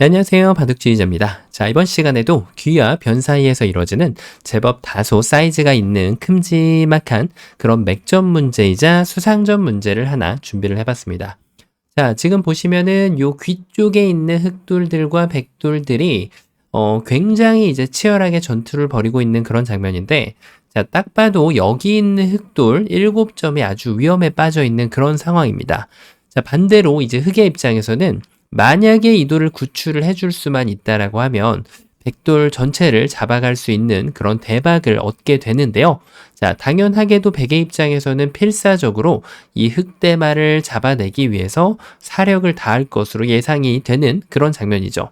네, 안녕하세요. 바둑주의자입니다. 자, 이번 시간에도 귀와 변 사이에서 이루어지는 제법 다소 사이즈가 있는 큼지막한 그런 맥점 문제이자 수상점 문제를 하나 준비를 해봤습니다. 자, 지금 보시면은 요 귀 쪽에 있는 흑돌들과 백돌들이 어, 굉장히 이제 치열하게 전투를 벌이고 있는 그런 장면인데, 자, 딱 봐도 여기 있는 흑돌 7점이 아주 위험에 빠져 있는 그런 상황입니다. 자, 반대로 이제 흑의 입장에서는 만약에 이도를 구출을 해줄 수만 있다라고 하면 백돌 전체를 잡아갈 수 있는 그런 대박을 얻게 되는데요. 자, 당연하게도 백의 입장에서는 필사적으로 이 흑대마를 잡아내기 위해서 사력을 다할 것으로 예상이 되는 그런 장면이죠.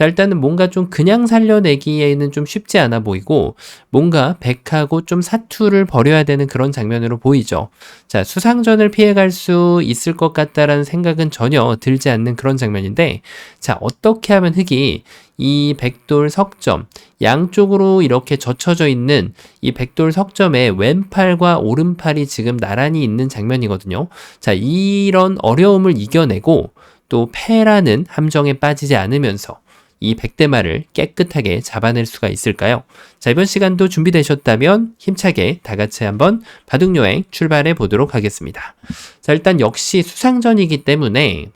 자, 일단은 뭔가 좀 그냥 살려내기에는 좀 쉽지 않아 보이고, 뭔가 백하고 좀 사투를 벌여야 되는 그런 장면으로 보이죠. 자, 수상전을 피해갈 수 있을 것 같다라는 생각은 전혀 들지 않는 그런 장면인데, 자, 어떻게 하면 흑이 이 백돌 석점, 양쪽으로 이렇게 젖혀져 있는 이 백돌 석점의 왼팔과 오른팔이 지금 나란히 있는 장면이거든요. 자, 이런 어려움을 이겨내고 또 패라는 함정에 빠지지 않으면서 이 백대마를 깨끗하게 잡아낼 수가 있을까요? 자, 이번 시간도 준비되셨다면 힘차게 다 같이 한번 바둑여행 출발해 보도록 하겠습니다. 자, 일단 역시 수상전이기 때문에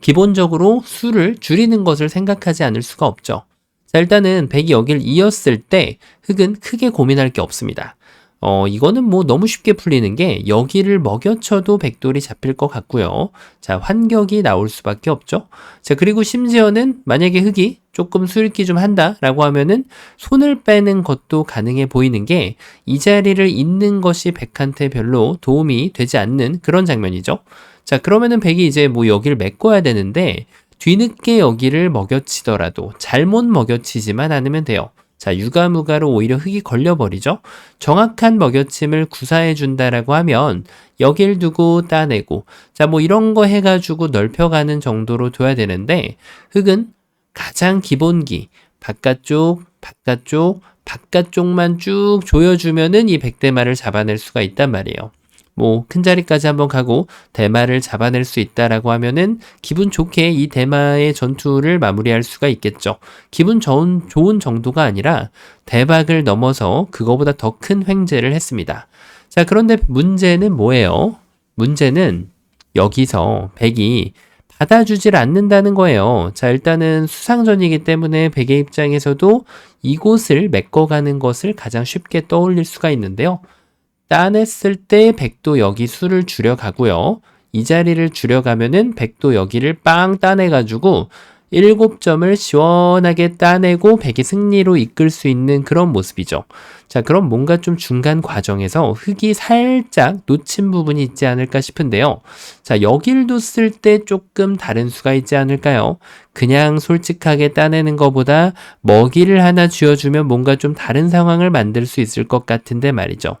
기본적으로 수를 줄이는 것을 생각하지 않을 수가 없죠. 자, 일단은 백이 여기를 이었을 때 흑은 크게 고민할 게 없습니다. 어, 이거는 뭐 너무 쉽게 풀리는 게 여기를 먹여쳐도 백돌이 잡힐 것 같고요. 자, 환격이 나올 수밖에 없죠. 자, 그리고 심지어는 만약에 흑이 조금 수읽기 좀 한다라고 하면은 손을 빼는 것도 가능해 보이는 게 이 자리를 잇는 것이 백한테 별로 도움이 되지 않는 그런 장면이죠. 자, 그러면은 백이 이제 뭐 여기를 메꿔야 되는데 뒤늦게 여기를 먹여치더라도 잘못 먹여치지만 않으면 돼요. 자, 유가무가로 오히려 흙이 걸려버리죠. 정확한 먹여침을 구사해 준다라고 하면 여길 두고 따내고 자, 뭐 이런 거 해가지고 넓혀가는 정도로 둬야 되는데 흙은 가장 기본기 바깥쪽, 바깥쪽, 바깥쪽만 쭉 조여주면은 이 백대마를 잡아낼 수가 있단 말이에요. 뭐 큰 자리까지 한번 가고 대마를 잡아낼 수 있다라고 하면은 기분 좋게 이 대마의 전투를 마무리할 수가 있겠죠. 기분 좋은, 좋은 정도가 아니라 대박을 넘어서 그거보다 더 큰 횡재를 했습니다. 자, 그런데 문제는 뭐예요? 문제는 여기서 백이 받아주질 않는다는 거예요. 자, 일단은 수상전이기 때문에 백의 입장에서도 이곳을 메꿔가는 것을 가장 쉽게 떠올릴 수가 있는데요. 따냈을 때 백도 여기 수를 줄여가고요. 이 자리를 줄여가면은 백도 여기를 빵 따내가지고 7점을 시원하게 따내고 백이 승리로 이끌 수 있는 그런 모습이죠. 자, 그럼 뭔가 좀 중간 과정에서 흙이 살짝 놓친 부분이 있지 않을까 싶은데요. 자, 여길 뒀을 때 조금 다른 수가 있지 않을까요? 그냥 솔직하게 따내는 것보다 먹이를 하나 쥐어주면 뭔가 좀 다른 상황을 만들 수 있을 것 같은데 말이죠.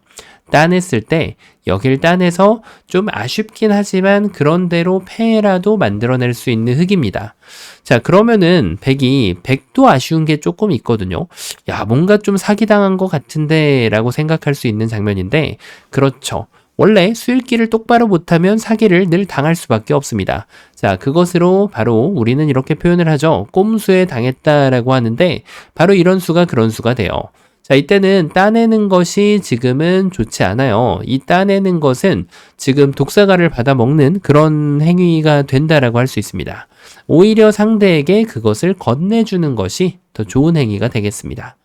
따냈을 때 여길 따내서 좀 아쉽긴 하지만 그런대로 패라도 만들어낼 수 있는 흙입니다. 자, 그러면은 백이 백도 아쉬운 게 조금 있거든요. 야, 뭔가 좀 사기당한 것 같은데 라고 생각할 수 있는 장면인데, 그렇죠. 원래 수일기를 똑바로 못하면 사기를 늘 당할 수밖에 없습니다. 자, 그것으로 바로 우리는 이렇게 표현을 하죠. 꼼수에 당했다라고 하는데, 바로 이런 수가 그런 수가 돼요. 자, 이때는 따내는 것이 지금은 좋지 않아요. 이 따내는 것은 지금 독사가를 받아먹는 그런 행위가 된다라고 할 수 있습니다. 오히려 상대에게 그것을 건네주는 것이 더 좋은 행위가 되겠습니다.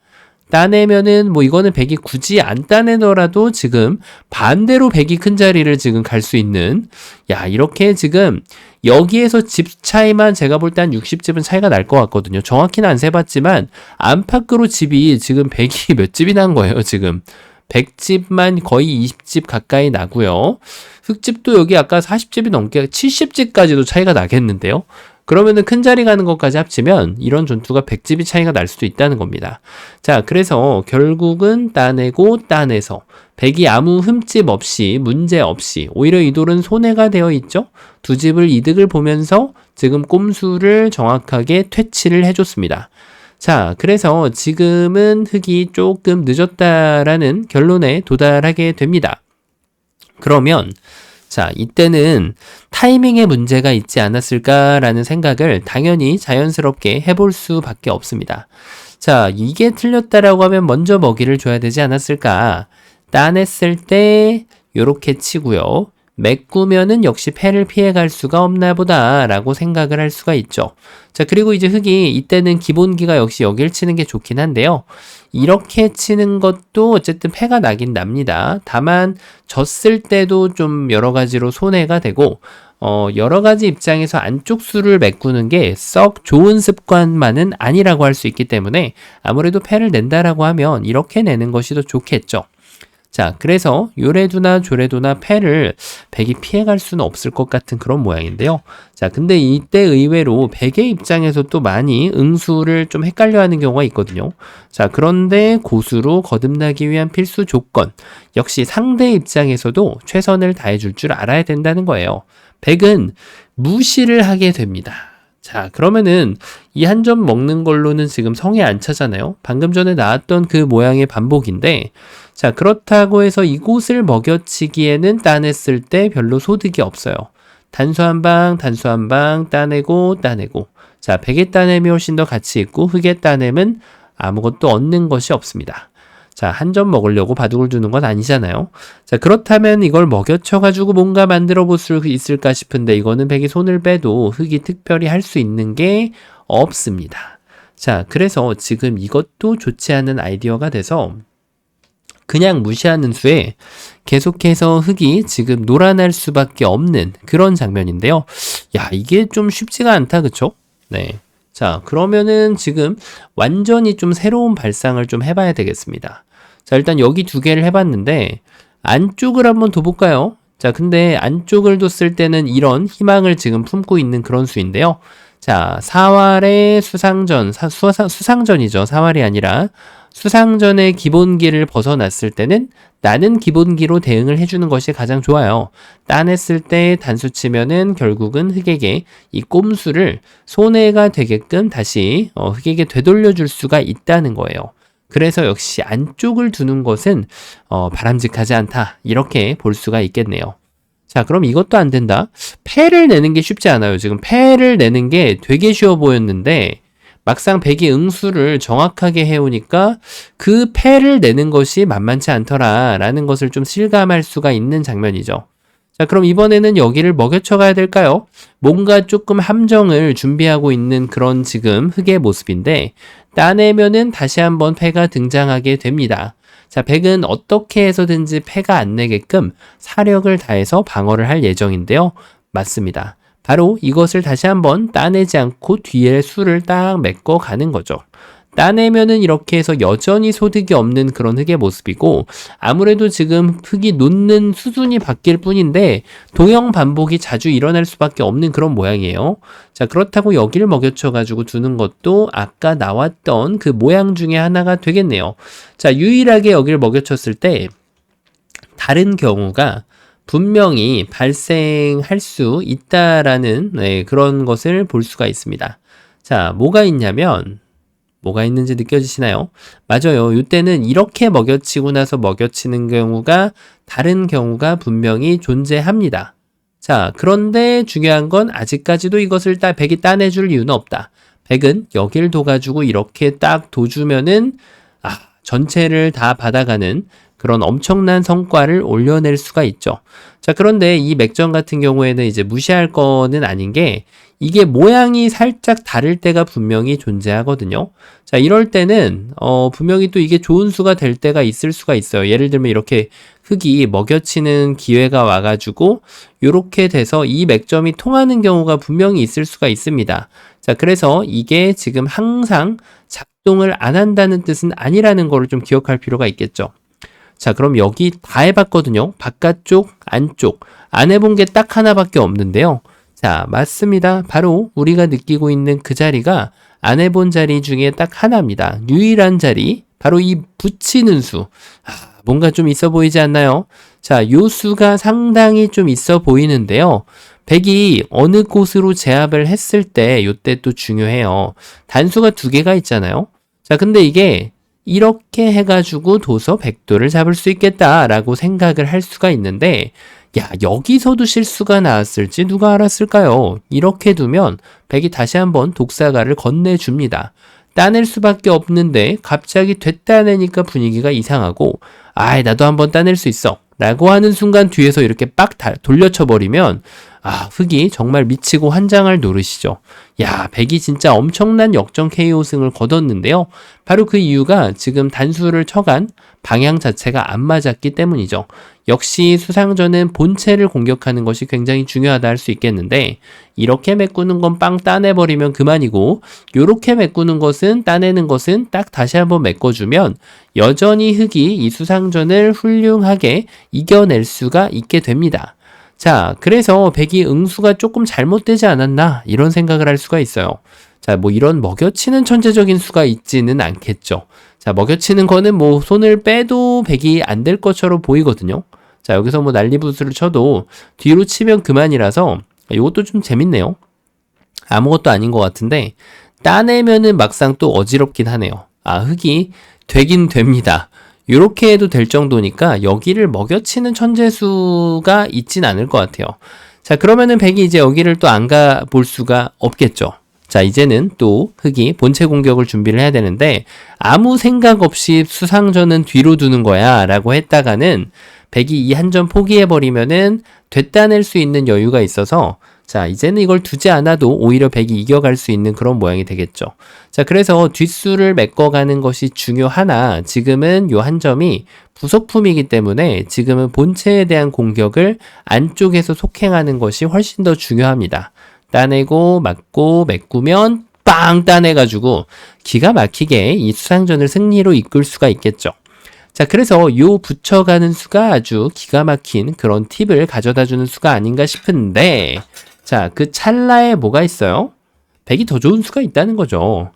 따내면은 뭐 이거는 백이 굳이 안 따내더라도 지금 반대로 백이 큰 자리를 지금 갈 수 있는 야 이렇게 지금 여기에서 집 차이만 제가 볼 때 한 60집은 차이가 날 것 같거든요. 정확히는 안 세봤지만 안팎으로 집이 지금 백이 몇 집이 난 거예요 지금 100집만 거의 20집 가까이 나고요. 흙집도 여기 아까 40집이 넘게 70집까지도 차이가 나겠는데요. 그러면은 큰 자리 가는 것까지 합치면 이런 전투가 100집이 차이가 날 수도 있다는 겁니다. 자, 그래서 결국은 따내고 따내서 백이 아무 흠집 없이 문제 없이 오히려 이 돌은 손해가 되어 있죠. 두 집을 이득을 보면서 지금 꼼수를 정확하게 퇴치를 해줬습니다. 자, 그래서 지금은 흙이 조금 늦었다라는 결론에 도달하게 됩니다. 그러면 자, 이때는 타이밍에 문제가 있지 않았을까라는 생각을 당연히 자연스럽게 해볼 수밖에 없습니다. 자, 이게 틀렸다라고 하면 먼저 먹이를 줘야 되지 않았을까? 따냈을 때 요렇게 치고요. 메꾸면은 역시 패를 피해갈 수가 없나 보다라고 생각을 할 수가 있죠. 자, 그리고 이제 흙이 이때는 기본기가 역시 여길 치는 게 좋긴 한데요. 이렇게 치는 것도 어쨌든 패가 나긴 납니다. 다만 졌을 때도 좀 여러 가지로 손해가 되고 어, 여러 가지 입장에서 안쪽 수를 메꾸는 게 썩 좋은 습관만은 아니라고 할 수 있기 때문에 아무래도 패를 낸다라고 하면 이렇게 내는 것이 더 좋겠죠. 자, 그래서 요래도나 조래도나 패를 백이 피해갈 수는 없을 것 같은 그런 모양인데요. 자, 근데 이때 의외로 백의 입장에서 또 많이 응수를 좀 헷갈려 하는 경우가 있거든요. 자, 그런데 고수로 거듭나기 위한 필수 조건. 역시 상대 입장에서도 최선을 다해줄 줄 알아야 된다는 거예요. 백은 무시를 하게 됩니다. 자, 그러면은 이 한 점 먹는 걸로는 지금 성에 안 차잖아요. 방금 전에 나왔던 그 모양의 반복인데, 자, 그렇다고 해서 이곳을 먹여치기에는 따냈을 때 별로 소득이 없어요. 단수 한 방, 단수 한 방, 따내고, 따내고. 자, 백의 따냄이 훨씬 더 가치 있고, 흑의 따냄은 아무것도 얻는 것이 없습니다. 자, 한 점 먹으려고 바둑을 두는 건 아니잖아요. 자, 그렇다면 이걸 먹여쳐가지고 뭔가 만들어 볼 수 있을까 싶은데 이거는 백이 손을 빼도 흙이 특별히 할 수 있는 게 없습니다. 자, 그래서 지금 이것도 좋지 않은 아이디어가 돼서 그냥 무시하는 수에 계속해서 흙이 지금 놀아날 수밖에 없는 그런 장면인데요. 야, 이게 좀 쉽지가 않다, 그쵸? 네. 자, 그러면은 지금 완전히 좀 새로운 발상을 좀 해봐야 되겠습니다. 자, 일단 여기 두 개를 해봤는데, 안쪽을 한번 둬볼까요? 자, 근데 안쪽을 뒀을 때는 이런 희망을 지금 품고 있는 그런 수인데요. 자, 사활의 수상전, 사, 수, 수상전이죠. 사활이 아니라 수상전의 기본기를 벗어났을 때는 나는 기본기로 대응을 해주는 것이 가장 좋아요. 따냈을 때 단수 치면은 결국은 흑에게 이 꼼수를 손해가 되게끔 다시 어, 흑에게 되돌려줄 수가 있다는 거예요. 그래서 역시 안쪽을 두는 것은 어, 바람직하지 않다. 이렇게 볼 수가 있겠네요. 자, 그럼 이것도 안 된다. 패를 내는 게 쉽지 않아요. 지금 패를 내는 게 되게 쉬워 보였는데 막상 백이 응수를 정확하게 해오니까 그 패를 내는 것이 만만치 않더라라는 것을 좀 실감할 수가 있는 장면이죠. 자, 그럼 이번에는 여기를 먹여쳐 가야 될까요? 뭔가 조금 함정을 준비하고 있는 그런 지금 흑의 모습인데, 따내면은 다시 한번 패가 등장하게 됩니다. 자, 백은 어떻게 해서든지 패가 안 내게끔 사력을 다해서 방어를 할 예정인데요. 맞습니다. 바로 이것을 다시 한번 따내지 않고 뒤에 수를 딱 메꿔 가는 거죠. 따내면은 이렇게 해서 여전히 소득이 없는 그런 흙의 모습이고 아무래도 지금 흙이 놓는 수준이 바뀔 뿐인데 동형 반복이 자주 일어날 수밖에 없는 그런 모양이에요. 자 그렇다고 여기를 먹여쳐 가지고 두는 것도 아까 나왔던 그 모양 중에 하나가 되겠네요. 자 유일하게 여기를 먹여쳤을 때 다른 경우가 분명히 발생할 수 있다라는 네, 그런 것을 볼 수가 있습니다. 자, 뭐가 있냐면 뭐가 있는지 느껴지시나요? 맞아요. 이때는 이렇게 먹여치고 나서 먹여치는 경우가 다른 경우가 분명히 존재합니다. 자, 그런데 중요한 건 아직까지도 이것을 따, 백이 따내줄 이유는 없다. 백은 여길 둬가지고 이렇게 딱 둬주면은, 아, 전체를 다 받아가는 그런 엄청난 성과를 올려낼 수가 있죠. 자, 그런데 이 맥전 같은 경우에는 이제 무시할 거는 아닌 게 이게 모양이 살짝 다를 때가 분명히 존재하거든요. 자, 이럴 때는, 어, 분명히 또 이게 좋은 수가 될 때가 있을 수가 있어요. 예를 들면 이렇게 흙이 먹여치는 기회가 와가지고, 이렇게 돼서 이 맥점이 통하는 경우가 분명히 있을 수가 있습니다. 자, 그래서 이게 지금 항상 작동을 안 한다는 뜻은 아니라는 거를 좀 기억할 필요가 있겠죠. 자, 그럼 여기 다 해봤거든요. 바깥쪽, 안쪽. 안 해본 게 딱 하나밖에 없는데요. 자, 맞습니다. 바로 우리가 느끼고 있는 그 자리가 안 해본 자리 중에 딱 하나입니다. 유일한 자리. 바로 이 붙이는 수. 아, 뭔가 좀 있어 보이지 않나요? 자, 요 수가 상당히 좀 있어 보이는데요. 백이 어느 곳으로 제압을 했을 때 요때 또 중요해요. 단수가 두 개가 있잖아요. 자, 근데 이게 이렇게 해가지고 도서 백도를 잡을 수 있겠다라고 생각을 할 수가 있는데, 야, 여기서도 실수가 나왔을지 누가 알았을까요? 이렇게 두면 백이 다시 한번 독사가를 건네줍니다. 따낼 수밖에 없는데 갑자기 됐다내니까 분위기가 이상하고 아이 나도 한번 따낼 수 있어 라고 하는 순간 뒤에서 이렇게 빡 돌려쳐 버리면 아 흑이 정말 미치고 환장할 노릇이죠. 야 백이 진짜 엄청난 역전 KO 승을 거뒀는데요. 바로 그 이유가 지금 단수를 쳐간 방향 자체가 안 맞았기 때문이죠. 역시 수상전은 본체를 공격하는 것이 굉장히 중요하다 할 수 있겠는데 이렇게 메꾸는 건 빵 따내버리면 그만이고 요렇게 메꾸는 것은 따내는 것은 딱 다시 한번 메꿔주면 여전히 흑이 이 수상전을 훌륭하게 이겨낼 수가 있게 됩니다. 자, 그래서 백이 응수가 조금 잘못되지 않았나 이런 생각을 할 수가 있어요. 자, 뭐 이런 먹여치는 천재적인 수가 있지는 않겠죠. 자, 먹여치는 거는 뭐 손을 빼도 백이 안 될 것처럼 보이거든요. 자, 여기서 뭐 난리부스를 쳐도 뒤로 치면 그만이라서 이것도 좀 재밌네요. 아무것도 아닌 것 같은데 따내면은 막상 또 어지럽긴 하네요. 아, 흙이 되긴 됩니다. 이렇게 해도 될 정도니까 여기를 먹여치는 천재수가 있진 않을 것 같아요. 자, 그러면은 백이 이제 여기를 또 안 가 볼 수가 없겠죠. 자, 이제는 또 흑이 본체 공격을 준비를 해야 되는데 아무 생각 없이 수상전은 뒤로 두는 거야 라고 했다가는 백이 이 한 점 포기해버리면은 됐다낼 수 있는 여유가 있어서 자, 이제는 이걸 두지 않아도 오히려 백이 이겨갈 수 있는 그런 모양이 되겠죠. 자, 그래서 뒷수를 메꿔가는 것이 중요하나 지금은 요 한 점이 부속품이기 때문에 지금은 본체에 대한 공격을 안쪽에서 속행하는 것이 훨씬 더 중요합니다. 따내고 맞고 메꾸면 빵 따내가지고 기가 막히게 이 수상전을 승리로 이끌 수가 있겠죠. 자, 그래서 요 붙여가는 수가 아주 기가 막힌 그런 팁을 가져다 주는 수가 아닌가 싶은데, 자, 그 찰나에 뭐가 있어요? 100이 더 좋은 수가 있다는 거죠.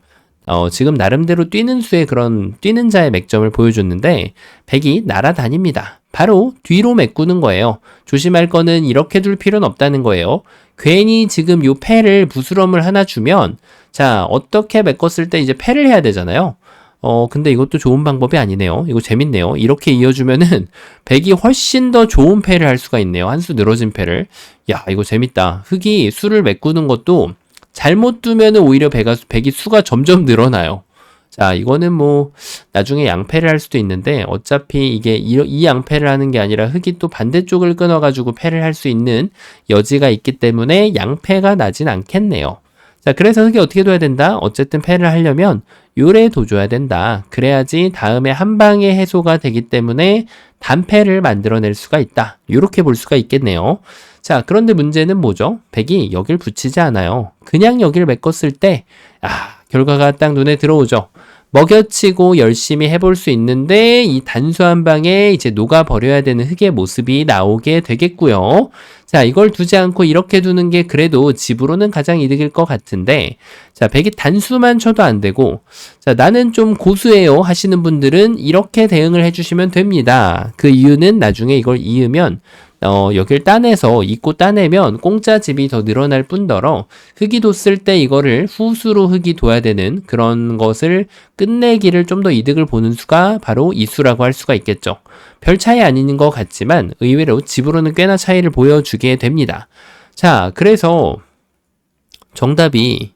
어, 지금 나름대로 뛰는 수의 그런 뛰는 자의 맥점을 보여줬는데, 100이 날아다닙니다. 바로 뒤로 메꾸는 거예요. 조심할 거는 이렇게 둘 필요는 없다는 거예요. 괜히 지금 요 패를 부스럼을 하나 주면, 자, 어떻게 메꿨을 때 이제 패를 해야 되잖아요. 어, 근데 이것도 좋은 방법이 아니네요. 이거 재밌네요. 이렇게 이어주면은 100이 훨씬 더 좋은 패를 할 수가 있네요. 한 수 늘어진 패를. 야, 이거 재밌다. 흙이 수를 메꾸는 것도 잘못 두면은 오히려 100이, 100이 수가 점점 늘어나요. 자, 이거는 뭐, 나중에 양패를 할 수도 있는데, 어차피 이게 이, 이 양패를 하는 게 아니라 흙이 또 반대쪽을 끊어가지고 패를 할 수 있는 여지가 있기 때문에 양패가 나진 않겠네요. 자, 그래서 흙이 어떻게 둬야 된다? 어쨌든 패를 하려면 요래 둬줘야 된다. 그래야지 다음에 한 방에 해소가 되기 때문에 단패를 만들어낼 수가 있다. 이렇게 볼 수가 있겠네요. 자, 그런데 문제는 뭐죠? 백이 여길 붙이지 않아요. 그냥 여기를 메꿨을 때, 아, 결과가 딱 눈에 들어오죠. 먹여치고 열심히 해볼 수 있는데 이 단수 한 방에 이제 녹아버려야 되는 흙의 모습이 나오게 되겠고요. 자, 이걸 두지 않고 이렇게 두는 게 그래도 집으로는 가장 이득일 것 같은데 자, 백이 단수만 쳐도 안 되고 자, 나는 좀 고수해요 하시는 분들은 이렇게 대응을 해주시면 됩니다. 그 이유는 나중에 이걸 이으면 어, 여길 따내서 입고 따내면 공짜 집이 더 늘어날 뿐더러 흙이 뒀을 때 이거를 후수로 흙이 둬야 되는 그런 것을 끝내기를 좀 더 이득을 보는 수가 바로 이 수라고 할 수가 있겠죠. 별 차이 아닌 것 같지만 의외로 집으로는 꽤나 차이를 보여주게 됩니다. 자, 그래서 정답이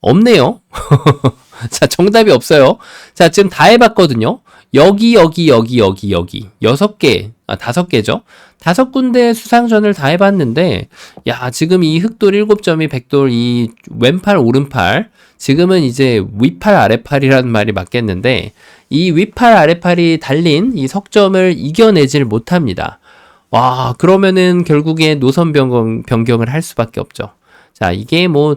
없네요. 자, 정답이 없어요. 자, 지금 다 해봤거든요. 여기, 여기, 여기, 여기, 여기. 여섯 개, 아, 다섯 개죠. 다섯 군데 수상전을 다 해봤는데, 야, 지금 이 흑돌 일곱 점이 백돌 이 왼팔, 오른팔, 지금은 이제 위팔, 아래팔이라는 말이 맞겠는데, 이 위팔, 아래팔이 달린 이 석점을 이겨내질 못합니다. 와, 그러면은 결국에 노선 변경, 변경을 할 수밖에 없죠. 자, 이게 뭐,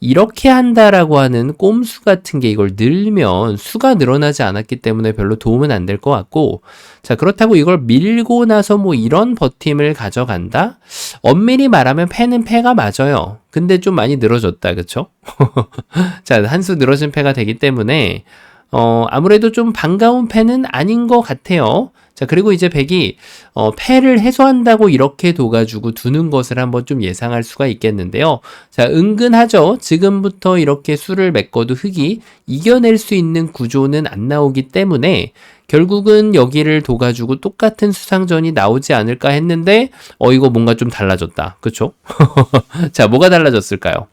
이렇게 한다라고 하는 꼼수 같은 게 이걸 늘면 수가 늘어나지 않았기 때문에 별로 도움은 안 될 것 같고, 자, 그렇다고 이걸 밀고 나서 뭐 이런 버팀을 가져간다? 엄밀히 말하면 패는 패가 맞아요. 근데 좀 많이 늘어졌다, 그쵸? 자, 한 수 늘어진 패가 되기 때문에, 어, 아무래도 좀 반가운 패는 아닌 것 같아요. 자, 그리고 이제 백이, 어, 패를 해소한다고 이렇게 둬가지고 두는 것을 한번 좀 예상할 수가 있겠는데요. 자, 은근하죠. 지금부터 이렇게 수를 메꿔도 흑이 이겨낼 수 있는 구조는 안 나오기 때문에 결국은 여기를 둬가지고 똑같은 수상전이 나오지 않을까 했는데, 어, 이거 뭔가 좀 달라졌다. 그쵸? 자, 뭐가 달라졌을까요?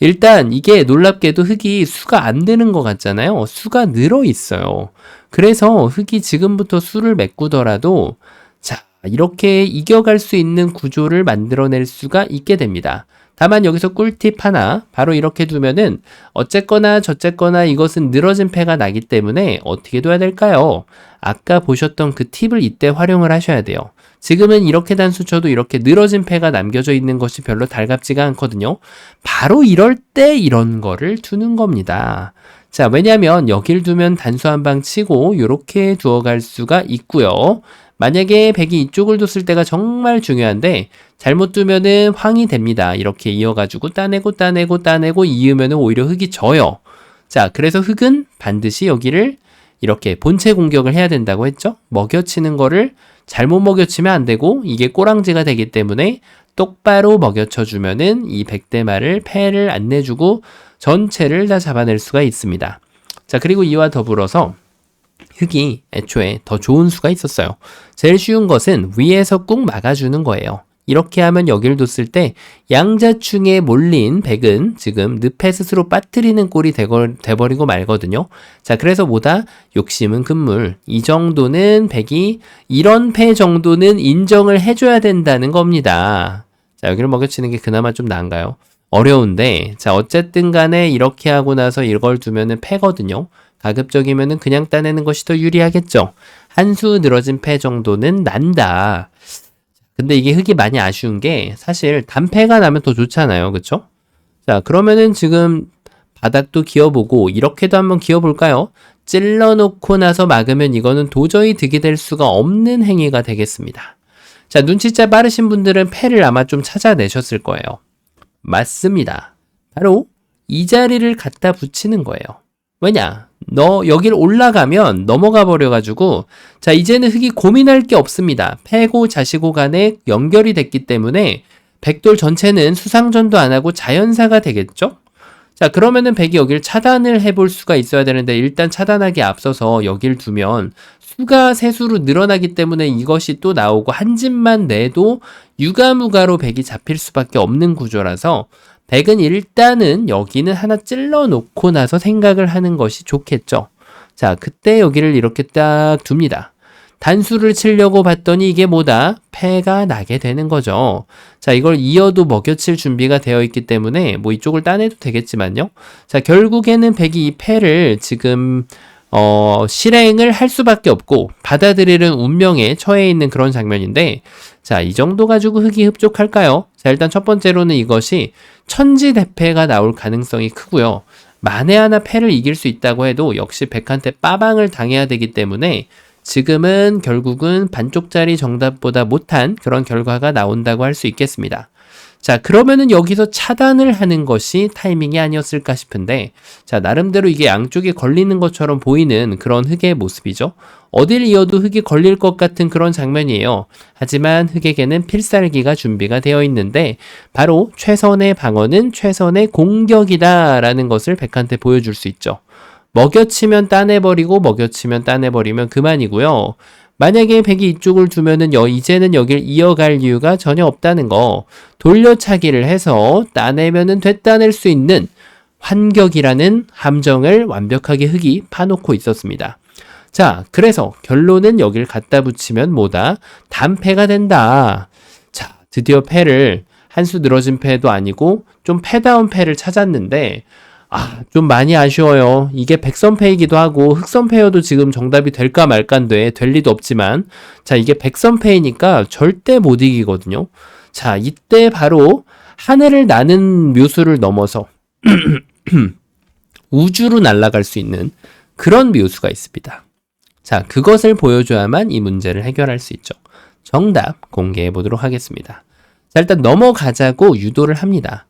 일단 이게 놀랍게도 흙이 수가 안 되는 것 같잖아요. 수가 늘어 있어요. 그래서 흙이 지금부터 수를 메꾸더라도 자, 이렇게 이겨갈 수 있는 구조를 만들어낼 수가 있게 됩니다. 다만 여기서 꿀팁 하나, 바로 이렇게 두면은 어쨌거나 저쨌거나 이것은 늘어진 패가 나기 때문에 어떻게 둬야 될까요? 아까 보셨던 그 팁을 이때 활용을 하셔야 돼요. 지금은 이렇게 단수 쳐도 이렇게 늘어진 패가 남겨져 있는 것이 별로 달갑지가 않거든요. 바로 이럴 때 이런 거를 두는 겁니다. 자, 왜냐면 여길 두면 단수 한 방 치고 이렇게 두어 갈 수가 있고요. 만약에 백이 이쪽을 뒀을 때가 정말 중요한데 잘못 두면은 황이 됩니다. 이렇게 이어가지고 따내고 따내고 따내고 이으면은 오히려 흙이 져요. 자, 그래서 흙은 반드시 여기를 이렇게 본체 공격을 해야 된다고 했죠. 먹여치는 거를 잘못 먹여치면 안 되고 이게 꼬랑지가 되기 때문에 똑바로 먹여쳐 주면은 이 백대말을 패를 안 내주고 전체를 다 잡아낼 수가 있습니다. 자, 그리고 이와 더불어서 흙이 애초에 더 좋은 수가 있었어요. 제일 쉬운 것은 위에서 꾹 막아주는 거예요. 이렇게 하면 여기를 뒀을 때 양자충에 몰린 백은 지금 늪에 스스로 빠뜨리는 꼴이 돼버리고 말거든요. 자, 그래서 뭐다? 욕심은 금물. 이 정도는 백이 이런 패 정도는 인정을 해줘야 된다는 겁니다. 자, 여기를 먹여치는 게 그나마 좀 나은가요? 어려운데, 자, 어쨌든 간에 이렇게 하고 나서 이걸 두면은 패거든요. 가급적이면은 그냥 따내는 것이 더 유리하겠죠. 한 수 늘어진 패 정도는 난다. 근데 이게 흙이 많이 아쉬운 게 사실 단패가 나면 더 좋잖아요. 그쵸? 자, 그러면은 지금 바닥도 기어보고 이렇게도 한번 기어볼까요? 찔러놓고 나서 막으면 이거는 도저히 득이 될 수가 없는 행위가 되겠습니다. 자, 눈치채 빠르신 분들은 패를 아마 좀 찾아내셨을 거예요. 맞습니다. 바로 이 자리를 갖다 붙이는 거예요. 왜냐? 너 여길 올라가면 넘어가 버려가지고 자 이제는 흙이 고민할 게 없습니다. 패고 자시고 간에 연결이 됐기 때문에 백돌 전체는 수상전도 안 하고 자연사가 되겠죠? 자 그러면은 백이 여길 차단을 해볼 수가 있어야 되는데 일단 차단하기 앞서서 여길 두면 수가 세수로 늘어나기 때문에 이것이 또 나오고 한 집만 내도 유가무가로 백이 잡힐 수밖에 없는 구조라서 백은 일단은 여기는 하나 찔러 놓고 나서 생각을 하는 것이 좋겠죠. 자, 그때 여기를 이렇게 딱 둡니다. 단수를 치려고 봤더니 이게 뭐다? 패가 나게 되는 거죠. 자, 이걸 이어도 먹여칠 준비가 되어 있기 때문에 뭐 이쪽을 따내도 되겠지만요. 자, 결국에는 백이 이 패를 지금 어, 실행을 할 수밖에 없고 받아들이는 운명에 처해 있는 그런 장면인데 자, 이 정도 가지고 흙이 흡족할까요? 자, 일단 첫 번째로는 이것이 천지대패가 나올 가능성이 크고요. 만에 하나 패를 이길 수 있다고 해도 역시 백한테 빠방을 당해야 되기 때문에 지금은 결국은 반쪽짜리 정답보다 못한 그런 결과가 나온다고 할 수 있겠습니다. 자, 그러면은 여기서 차단을 하는 것이 타이밍이 아니었을까 싶은데, 자, 나름대로 이게 양쪽에 걸리는 것처럼 보이는 그런 흙의 모습이죠. 어딜 이어도 흙이 걸릴 것 같은 그런 장면이에요. 하지만 흙에게는 필살기가 준비가 되어 있는데, 바로 최선의 방어는 최선의 공격이다라는 것을 백한테 보여줄 수 있죠. 먹여치면 따내버리고 먹여치면 따내버리면 그만이고요. 만약에 백이 이쪽을 두면은 여, 이제는 여길 이어갈 이유가 전혀 없다는 거. 돌려차기를 해서 따내면은 됐다낼 수 있는 환격이라는 함정을 완벽하게 흙이 파놓고 있었습니다. 자, 그래서 결론은 여길 갖다 붙이면 뭐다? 단패가 된다. 자, 드디어 패를 한 수 늘어진 패도 아니고 좀 패다운 패를 찾았는데 아, 좀 많이 아쉬워요. 이게 백선패이기도 하고 흑선패여도 지금 정답이 될까 말까인데 될 리도 없지만 자, 이게 백선패이니까 절대 못 이기거든요. 자, 이때 바로 하늘을 나는 묘수를 넘어서 우주로 날아갈 수 있는 그런 묘수가 있습니다. 자, 그것을 보여줘야만 이 문제를 해결할 수 있죠. 정답 공개해 보도록 하겠습니다. 자, 일단 넘어가자고 유도를 합니다.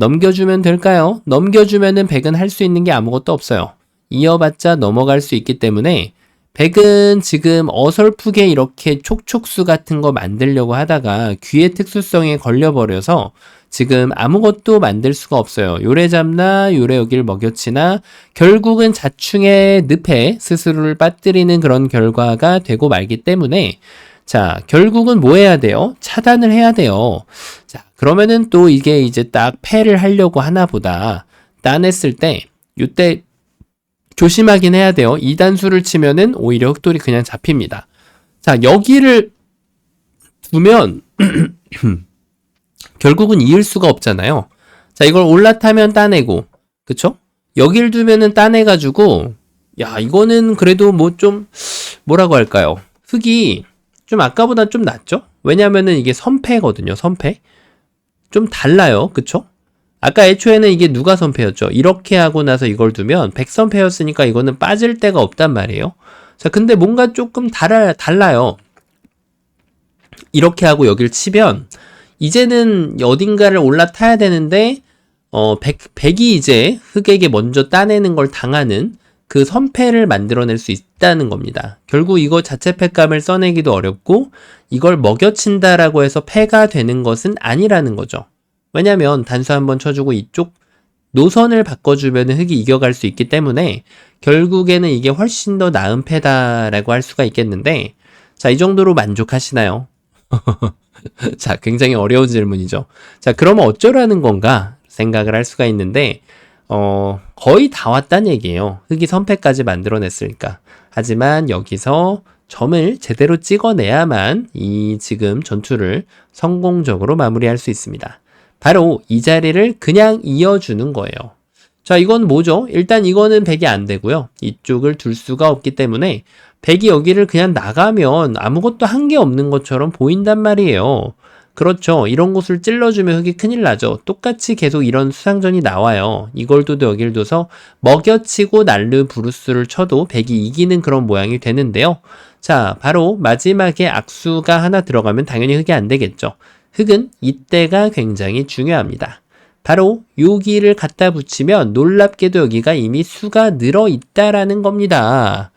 넘겨주면 될까요? 넘겨주면은 백은 할 수 있는 게 아무것도 없어요. 이어봤자 넘어갈 수 있기 때문에 100은 지금 어설프게 이렇게 촉촉수 같은 거 만들려고 하다가 귀의 특수성에 걸려버려서 지금 아무것도 만들 수가 없어요. 요래 잡나 요래 여길 먹여치나 결국은 자충의 늪에 스스로를 빠뜨리는 그런 결과가 되고 말기 때문에 자 결국은 뭐 해야 돼요? 차단을 해야 돼요. 자 그러면은 또 이게 이제 딱 패를 하려고 하나 보다 따냈을 때 이때 조심하긴 해야 돼요. 2단수를 치면은 오히려 흑돌이 그냥 잡힙니다. 자, 여기를 두면 결국은 이을 수가 없잖아요. 자, 이걸 올라타면 따내고, 그쵸? 여길 두면은 따내가지고, 야, 이거는 그래도 뭐 좀, 뭐라고 할까요? 흙이 좀 아까보다 좀 낫죠? 왜냐면은 이게 선패거든요, 선패. 좀 달라요, 그쵸? 아까 애초에는 이게 누가 선패였죠? 이렇게 하고 나서 이걸 두면 백선패였으니까 이거는 빠질 데가 없단 말이에요. 자, 근데 뭔가 조금 달아, 달라요. 이렇게 하고 여길 치면 이제는 어딘가를 올라타야 되는데 어, 백, 백이 이제 흑에게 먼저 따내는 걸 당하는 그 선패를 만들어낼 수 있다는 겁니다. 결국 이거 자체 패감을 써내기도 어렵고 이걸 먹여친다라고 해서 패가 되는 것은 아니라는 거죠. 왜냐면 단수 한번 쳐주고 이쪽 노선을 바꿔주면 흑이 이겨갈 수 있기 때문에 결국에는 이게 훨씬 더 나은 패다라고 할 수가 있겠는데 자, 이 정도로 만족하시나요? 자, 굉장히 어려운 질문이죠. 자, 그러면 어쩌라는 건가 생각을 할 수가 있는데 어, 거의 다 왔다는 얘기예요. 흑이 선패까지 만들어냈으니까. 하지만 여기서 점을 제대로 찍어내야만 이 지금 전투를 성공적으로 마무리할 수 있습니다. 바로 이 자리를 그냥 이어주는 거예요. 자, 이건 뭐죠? 일단 이거는 100이 안 되고요. 이쪽을 둘 수가 없기 때문에 100이 여기를 그냥 나가면 아무것도 한 게 없는 것처럼 보인단 말이에요. 그렇죠. 이런 곳을 찔러주면 흙이 큰일 나죠. 똑같이 계속 이런 수상전이 나와요. 이걸 둬도 여길 둬서 먹여치고 날르 브루스를 쳐도 100이 이기는 그런 모양이 되는데요. 자, 바로 마지막에 악수가 하나 들어가면 당연히 흙이 안 되겠죠. 흙은 이때가 굉장히 중요합니다. 바로 여기를 갖다 붙이면 놀랍게도 여기가 이미 수가 늘어 있다라는 겁니다.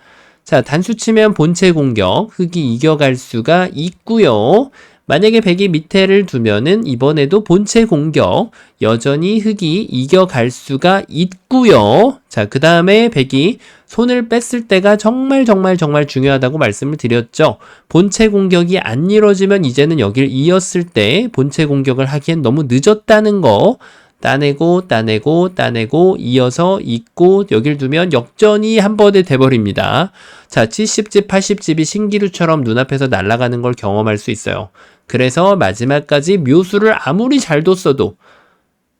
자, 단수 치면 본체 공격, 흙이 이겨갈 수가 있고요. 만약에 백이 밑에를 두면은 이번에도 본체 공격 여전히 흑이 이겨갈 수가 있고요. 자, 그 다음에 백이 손을 뺐을 때가 정말 정말 정말 중요하다고 말씀을 드렸죠. 본체 공격이 안 이루어지면 이제는 여길 이었을 때 본체 공격을 하기엔 너무 늦었다는 거 따내고 따내고 따내고 이어서 있고 여길 두면 역전이 한 번에 돼버립니다. 자, 70집, 80집이 신기루처럼 눈앞에서 날아가는 걸 경험할 수 있어요. 그래서 마지막까지 묘수를 아무리 잘 뒀어도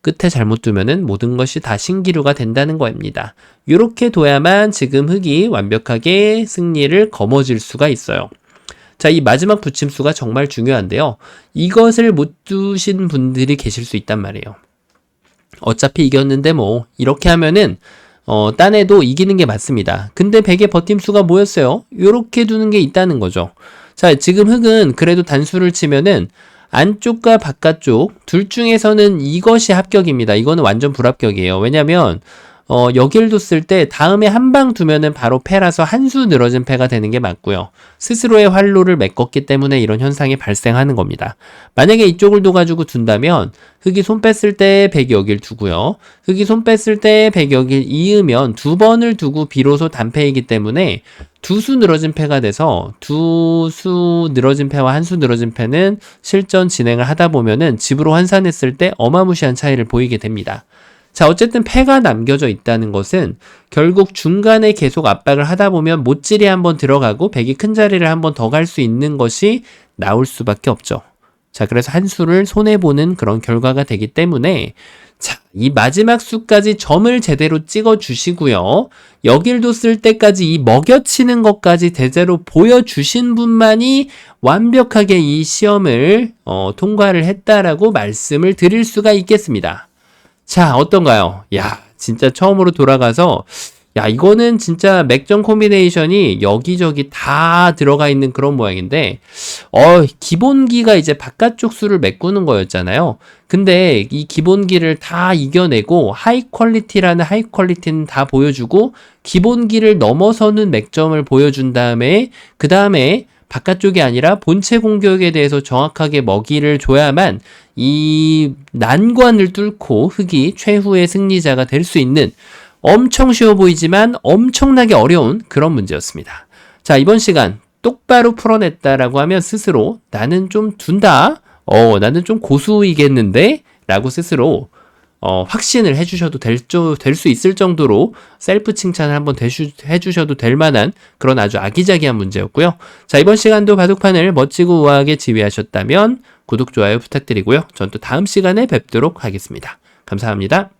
끝에 잘못 두면은 모든 것이 다 신기루가 된다는 겁니다. 이렇게 둬야만 지금 흙이 완벽하게 승리를 거머쥘 수가 있어요. 자, 이 마지막 붙임수가 정말 중요한데요. 이것을 못 두신 분들이 계실 수 있단 말이에요. 어차피 이겼는데 뭐 이렇게 하면은 어, 딴에도 이기는 게 맞습니다. 근데 100의 버팀수가 뭐였어요? 이렇게 두는 게 있다는 거죠. 자, 지금 흙은 그래도 단수를 치면은 안쪽과 바깥쪽 둘 중에서는 이것이 합격입니다. 이거는 완전 불합격이에요. 왜냐면 어, 여길 뒀을 때 다음에 한 방 두면은 바로 패라서 한 수 늘어진 패가 되는 게 맞고요. 스스로의 활로를 메꿨기 때문에 이런 현상이 발생하는 겁니다. 만약에 이쪽을 둬가지고 둔다면 흙이 손 뺐을 때 100이 여길 두고요. 흙이 손 뺐을 때 100이 여길 이으면 두 번을 두고 비로소 단패이기 때문에 두 수 늘어진 패가 돼서 두 수 늘어진 패와 한 수 늘어진 패는 실전 진행을 하다 보면은 집으로 환산했을 때 어마무시한 차이를 보이게 됩니다. 자, 어쨌든 패가 남겨져 있다는 것은 결국 중간에 계속 압박을 하다 보면 못질이 한번 들어가고 백이 큰 자리를 한번 더 갈 수 있는 것이 나올 수밖에 없죠. 자, 그래서 한 수를 손해보는 그런 결과가 되기 때문에 자, 이 마지막 수까지 점을 제대로 찍어 주시고요. 여길 뒀을 때까지 이 먹여치는 것까지 대대로 보여주신 분만이 완벽하게 이 시험을 어, 통과를 했다라고 말씀을 드릴 수가 있겠습니다. 자, 어떤가요? 야, 진짜 처음으로 돌아가서 야, 이거는 진짜 맥점 콤비네이션이 여기저기 다 들어가 있는 그런 모양인데, 어, 기본기가 이제 바깥쪽 수를 메꾸는 거였잖아요. 근데 이 기본기를 다 이겨내고 하이 퀄리티라는 하이 퀄리티는 다 보여주고 기본기를 넘어서는 맥점을 보여준 다음에 그 다음에 바깥쪽이 아니라 본체 공격에 대해서 정확하게 먹이를 줘야만 이 난관을 뚫고 흑이 최후의 승리자가 될 수 있는 엄청 쉬워 보이지만 엄청나게 어려운 그런 문제였습니다. 자, 이번 시간 똑바로 풀어냈다라고 하면 스스로 나는 좀 둔다. 어, 나는 좀 고수이겠는데? 라고 스스로 어, 확신을 해주셔도 될, 될수 있을 정도로 셀프 칭찬을 한번 대주, 해주셔도 될 만한 그런 아주 아기자기한 문제였고요. 자, 이번 시간도 바둑판을 멋지고 우아하게 지휘하셨다면 구독, 좋아요 부탁드리고요. 전 또 다음 시간에 뵙도록 하겠습니다. 감사합니다.